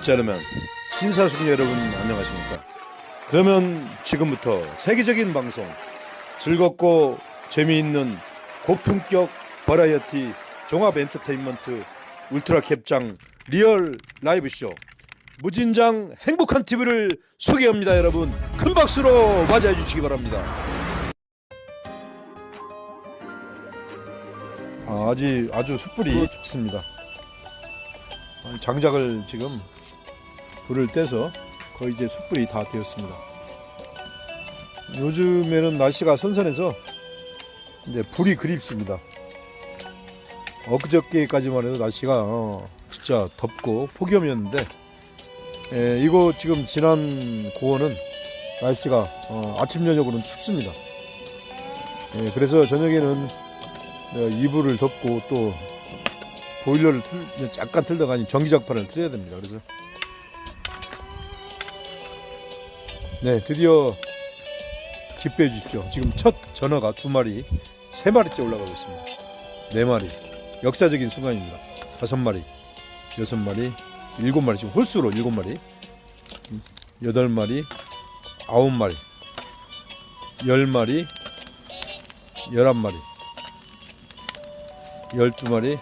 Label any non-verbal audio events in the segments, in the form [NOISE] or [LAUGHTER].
제르맨 신사숙녀 여러분 안녕하십니까? 그러면 지금부터 세계적인 방송 즐겁고 재미있는 고품격 버라이어티 종합 엔터테인먼트 울트라 캡장 리얼 라이브 쇼 무진장 행복한 TV를 소개합니다 여러분. 큰 박수로 맞이해 주시기 바랍니다. 아, 아주 아주 숯불이 좋습니다. 아니, 장작을 지금 불을 떼서 거의 이제 숯불이 다 되었습니다. 요즘에는 날씨가 선선해서 이제 불이 그립습니다. 엊그저께까지만 해도 날씨가 어, 진짜 덥고 폭염이었는데 예, 이곳 지금 지난 고원은 날씨가 어, 아침 저녁으로는 춥습니다. 예, 그래서 저녁에는 어, 이불을 덮고 또 보일러를 틀, 약간 틀다가 아니 전기장판을 틀어야 됩니다. 그래서 네 드디어 기뻐해 주십시오. 지금 첫 전어가 두 마리, 세 마리째 올라가고 있습니다. 네 마리 역사적인 순간입니다. 다섯 마리, 여섯 마리, 일곱 마리 지금 홀수로 일곱 마리, 음, 여덟 마리, 아홉 마리, 열 마리, 열한 마리, 열두 마리,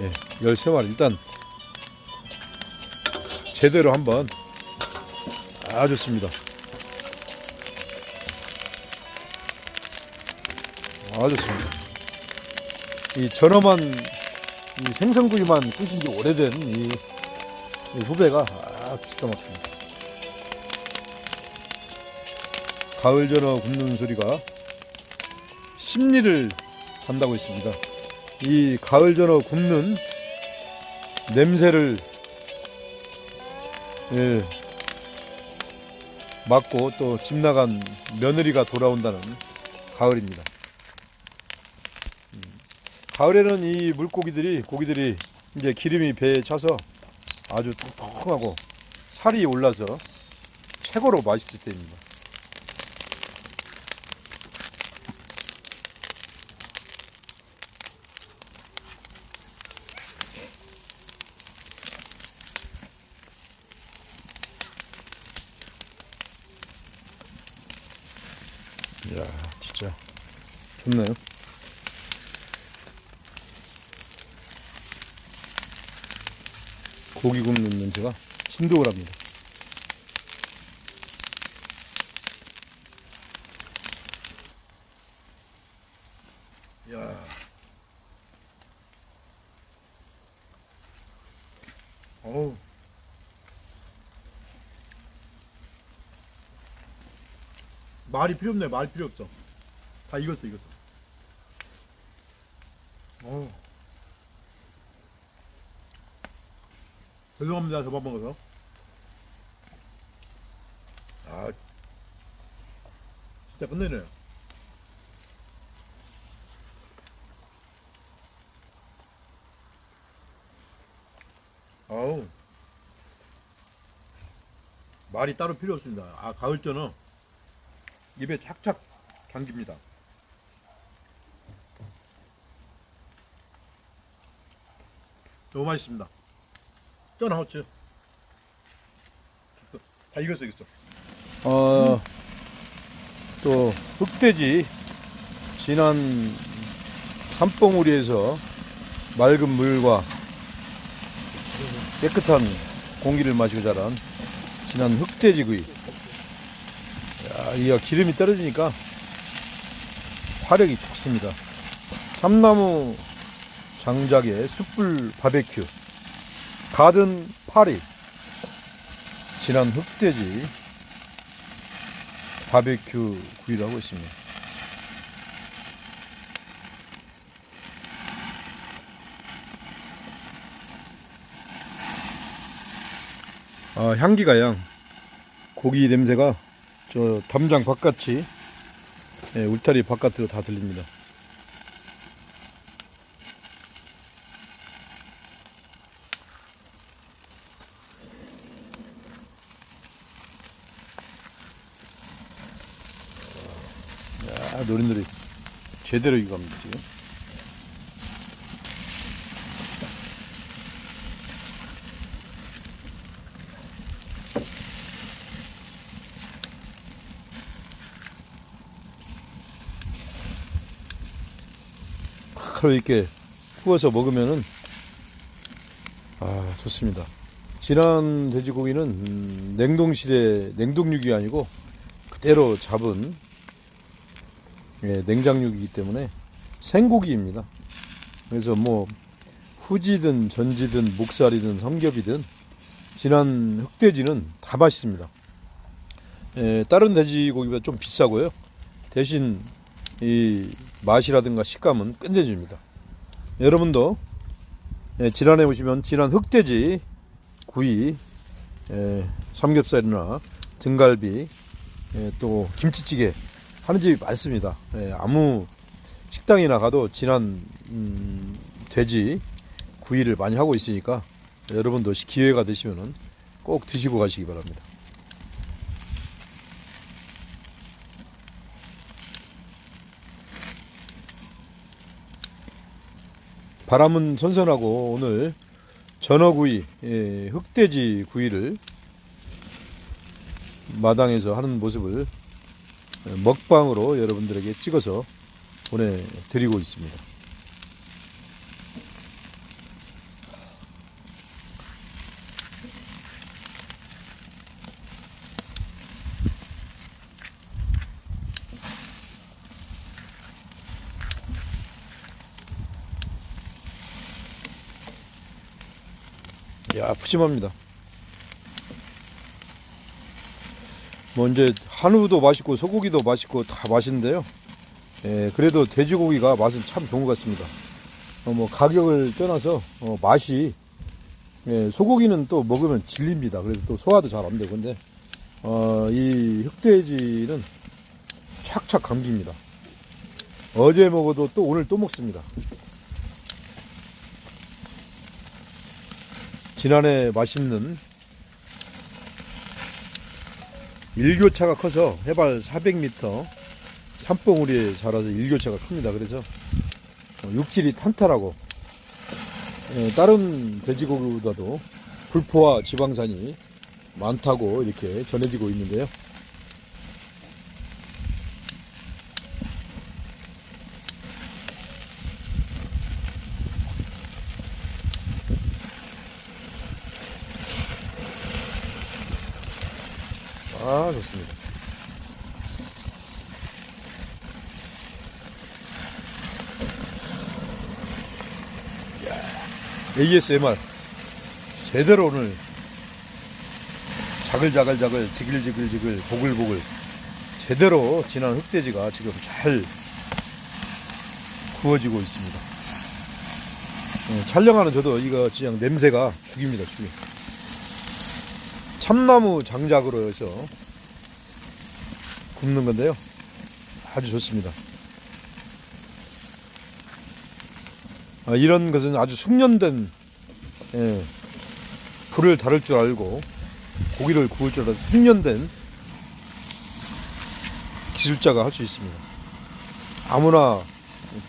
예, 13마리. 일단 제대로 한번. 아 좋습니다. 아 좋습니다. 이 전어만 이 생선구이만 꾸신 지 오래된 이, 이 후배가 아 기가 막힙니다. 가을 전어 굽는 소리가 심리를 한다고 했습니다 이 가을 전어 굽는 냄새를 예, 맡고 또 집 나간 며느리가 돌아온다는 가을입니다. 음, 가을에는 이 물고기들이 고기들이 이제 기름이 배에 차서 아주 통통하고 살이 올라서 최고로 맛있을 때입니다. 야 진짜. 좋네요. 고기 굽는 냄새가 합니다 말이 필요 없네. 말 필요 없어. 다 익었어, 익었어. 어. 죄송합니다. 저밥 먹어서. 아, 진짜 끝내네요. 아우. 말이 따로 필요 없습니다. 아, 가을전은 입에 착착 당깁니다. 너무 맛있습니다. 쩐 하우츠. [LAUGHS] 다 익었어, 익었어. 어, 또, 흑돼지, 진한 산봉우리에서 맑은 물과 깨끗한 공기를 마시고 자란 진한 흑돼지구이. 야, 이거 기름이 떨어지니까 화력이 좋습니다. 참나무 장작에 숯불 바베큐, 가든 파리, 진한 흑돼지 바베큐 구이를 하고 있습니다. 아, 향기가 양 고기 냄새가 저 담장 바깥이 예, 울타리 바깥으로 다 들립니다. 야, 노린노리 제대로 익어갑니다 지금. 날카롭게 구워서 먹으면은 아 좋습니다. 진한 돼지고기는 음, 냉동실에 냉동육이 아니고 그대로 잡은 예, 냉장육이기 때문에 생고기입니다. 그래서 뭐 후지든 전지든 목살이든 삼겹이든 진한 흑돼지는 다 맛있습니다. 예, 다른 돼지고기보다 좀 비싸고요. 대신 이 맛이라든가 식감은 끝내줍니다. 여러분도 예, 질환에 오시면 질환 흑돼지 구이, 예, 삼겹살이나 등갈비, 예, 또 김치찌개 하는 집이 많습니다. 예, 아무 식당이나 가도 진한 음, 돼지 구이를 많이 하고 있으니까 여러분도 기회가 되시면은 꼭 드시고 가시기 바랍니다. 바람은 선선하고 오늘 전어구이, 예, 흑돼지 구이를 마당에서 하는 모습을 먹방으로 여러분들에게 찍어서 보내드리고 있습니다. 야 푸짐합니다. 뭐 이제 한우도 맛있고 소고기도 맛있고 다 맛있는데요. 예, 그래도 돼지고기가 맛은 참 좋은 것 같습니다. 어, 뭐 가격을 떠나서 어, 맛이 예, 소고기는 또 먹으면 질립니다. 그래서 또 소화도 잘 안 되고 근데 어, 이 흑돼지는 착착 감깁니다. 어제 먹어도 또 오늘 또 먹습니다. 지난해 맛있는 일교차가 커서 해발 400m 산봉우리에 자라서 일교차가 큽니다. 그래서 어, 육질이 탄탄하고 예, 다른 돼지고기보다도 불포화 지방산이 많다고 이렇게 전해지고 있는데요. 아 좋습니다. ASMR 제대로 오늘 자글자글자글 지글지글지글 보글보글 제대로 진한 흑돼지가 지금 잘 구워지고 있습니다. 어, 촬영하는 저도 이거 그냥 냄새가 죽입니다, 죽이. 참나무 장작으로 해서 굽는 건데요. 아주 좋습니다. 아, 이런 것은 아주 숙련된 예, 불을 다룰 줄 알고 고기를 구울 줄 아는 숙련된 기술자가 할 수 있습니다. 아무나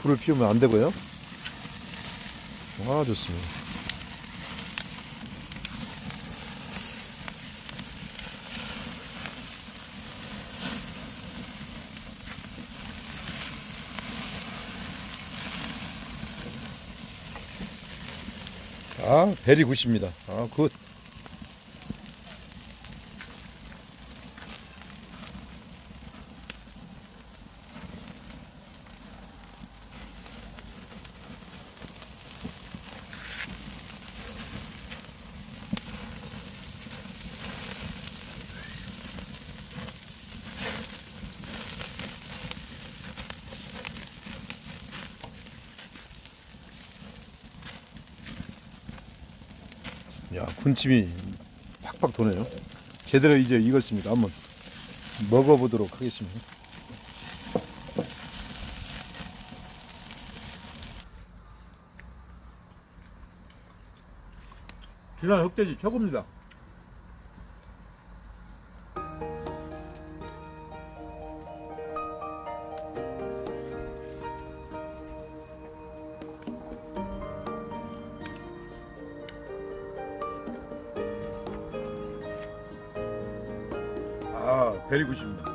불을 피우면 안 되고요. 아 좋습니다. 아, 베리 굿입니다. 아, 굿. 야, 군침이 팍팍 도네요. 제대로 이제 익었습니다. 한번 먹어보도록 하겠습니다. 진한 흑돼지 최고입니다. 아, 베리 굿입니다.